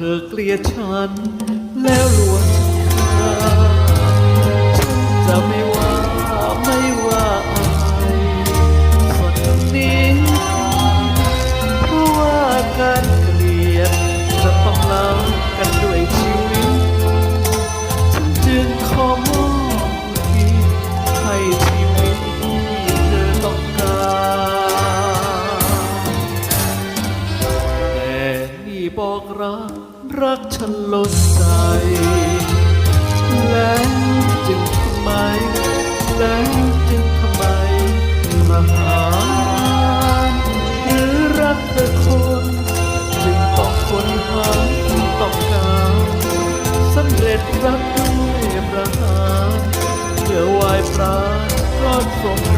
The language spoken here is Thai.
เธอเกลียดฉัน แล้วลวนฉันจะไม่ รักฉันลดใส แล้วจึงทำไม แล้วจึงทำไมมาหาหรือรักแต่คนจึงต้องคนหาต้องการสำเร็จรักด้วยประหารเพื่อวายปราณรอดสม